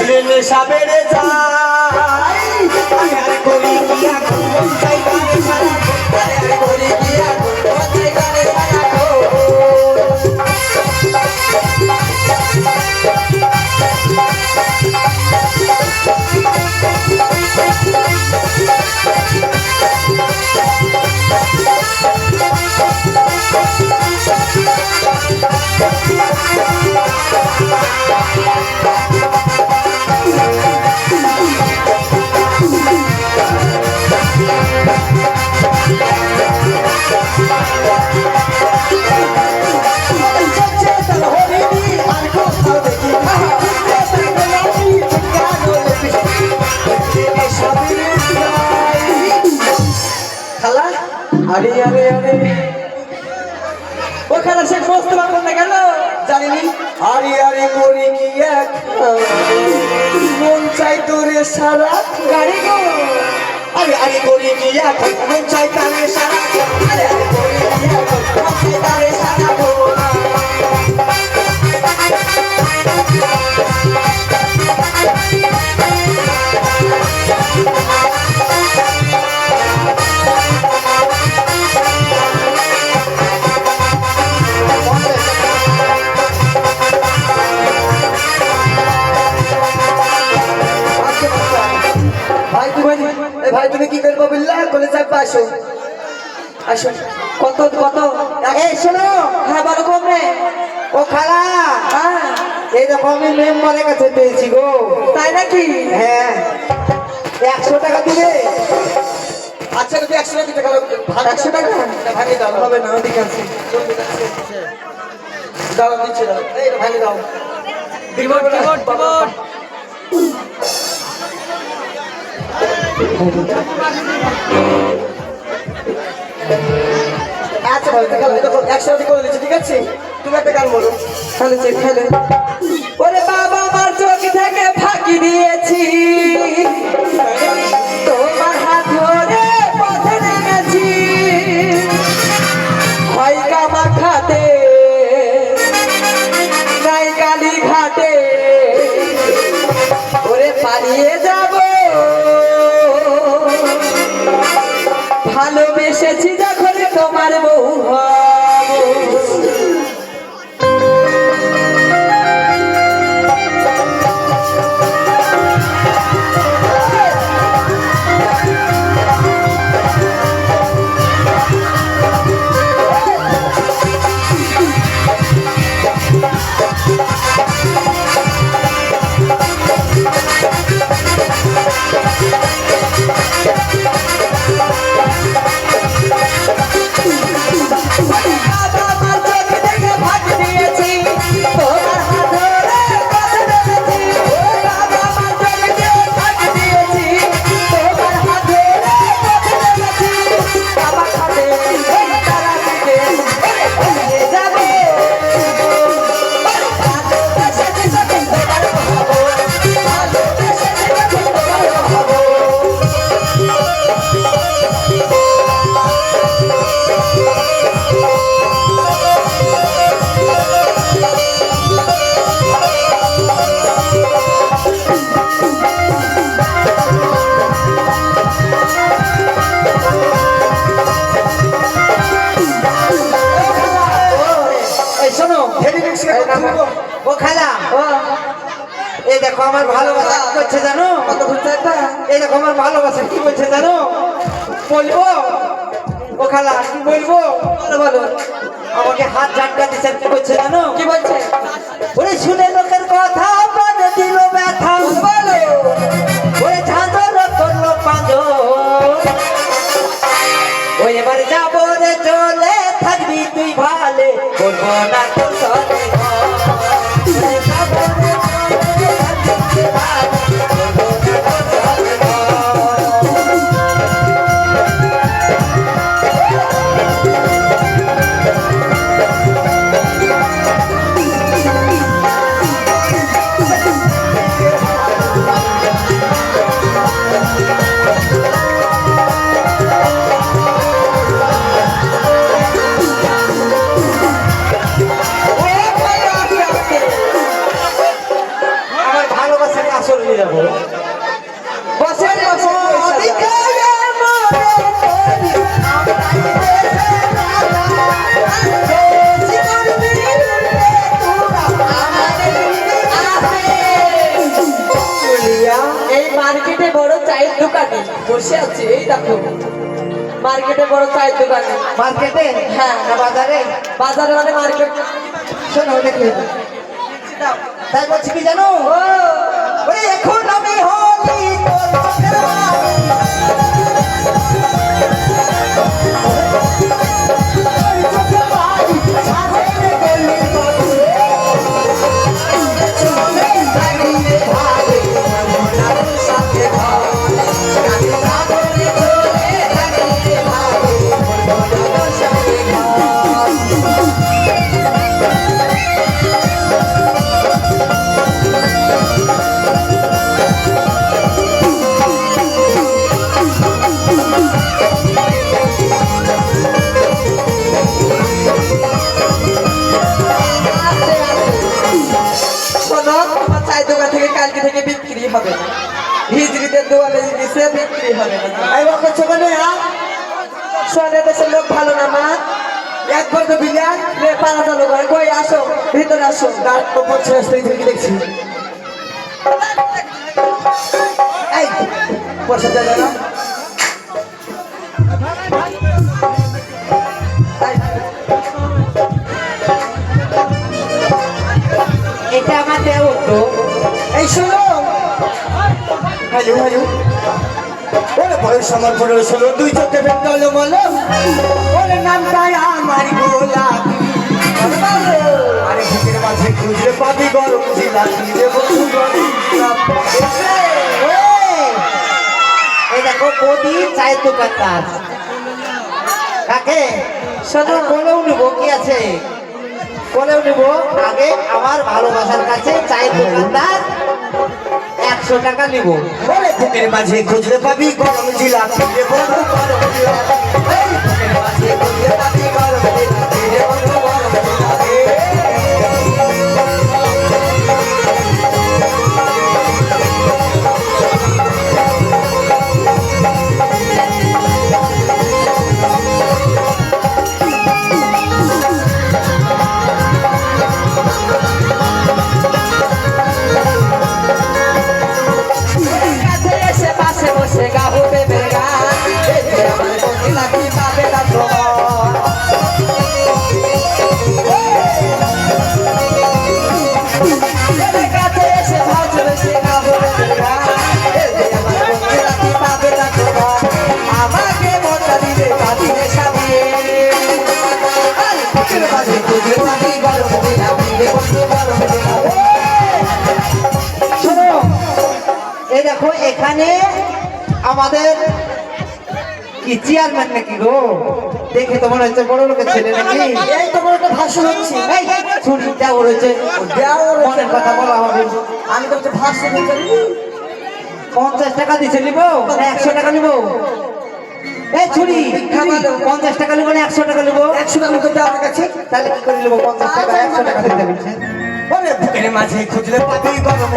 নেশা বেড়ে যায় আরে করি কি এখন চিন্তায় ওখানে সে বসতে পারবেন না কেন জানিনি আরে আরে মরি কি এক মন চাই তোরে সারা গাড়ি গো। আরে আরে মরি কি এক মন চাই তারে সারা আরে আরে মরি কি এক মন চাই তারে সারা এ ভাই তুমি কি করব বললা কলেজ যাবে আসো আসো কত কত? এই শোনো হ্যাঁ বলো কমে ও খালা হ্যাঁ এই দেখো আমি মেম্বারের কাছে পেয়েছি গো। তাই নাকি? হ্যাঁ। একশো টাকা দিবে আচ্ছা যদি একশো টাকা দিতে গেলো একশো টাকা? ভাঙে দাও হবে না ওদিকে আছে। দাও দিচ্ছি দাও। এই ভাঙে দাও। টিবট টিবট টিবট আচ্ছা দেখো একসাথে করে দিচ্ছি, ঠিক আছে? তুমি একটা গান বলো। খেলেছে খেলে। ওরে বাবা, আমার চোখ থেকে ফাঁকি দিয়েছি। ভালোবেসেছি যখন আমার ভালোবাসা কি করছে জানো? এই দেখো আমার ভালোবাসা কি বলছে জানো? বলব? ও খালা কি বলব? বলো। আমাকে হাত ঝাটকা দিচ্ছেন কি বলছে জানো? কি বলছে? বড় চায়ের দোকানে। মার্কেটে? হ্যাঁ। না বাজারে? বাজারে মানে মার্কেট। শোনো দেখি। তাই বলছি কি জানো? ওরে দিছে বিক্রি হবে না। এই বকর ছোকনে আ শোনে দেশের লোক ভালো না মা। একবার তো বিলিয়ান রে পালা চালু করে। কই আসো ভিতরে আসো। ছেড়ে থেকে দেখছি। এই পয়সা দেবে না। এটা আমার দেওর তো। এই শোনো। Hello hello. আমার পনেরো ষোলো দুই চোখে বেঙ্গল মলো ওরে নামটাই আমার গোলাপি। আরে বুকের মাঝে খুঁজলে পাবি গরম জিলাপি রে বন্ধু গরম জিলাপি। এই দেখো বৌদি চায়ের দোকানদার কাকে? শোনো কোলেও নিবো কি আছে? কোলেও নিবো আগে আমার ভালোবাসার কাছে চায়ের দোকানদার একশো টাকা নিবো। বলে বুকের মাঝে খুঁজলে পাবি, গরম জিলাপি বন্ধু গরম জিলাপি মাঝে খুঁজলে পাবি, গরম জিলাপি চেয়ারম্যান নাকি গো? দেখে তো মনে হচ্ছে বড় লোকের ছেলে নাকি? এই তো বড় একটা ভাষণ হচ্ছে। এই ছুটি দেওয়ার হয়েছে মনের কথা বলা হবে। আমি তো হচ্ছে ভাষণ পঞ্চাশ টাকা দিছে নিবো? একশো টাকা নিবো। এই ছুরি পঞ্চাশ টাকা নিবো না একশো টাকা নিবো? একশো টাকা নিবো আমার কাছে। তাহলে কি করে নিবো? পঞ্চাশ টাকা একশো টাকা দিতে বলছে বুকের মাঝে খুঁজলে পাবি গরম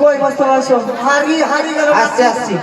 কই মস্ত আসো হারি হারি আসছে আসছি।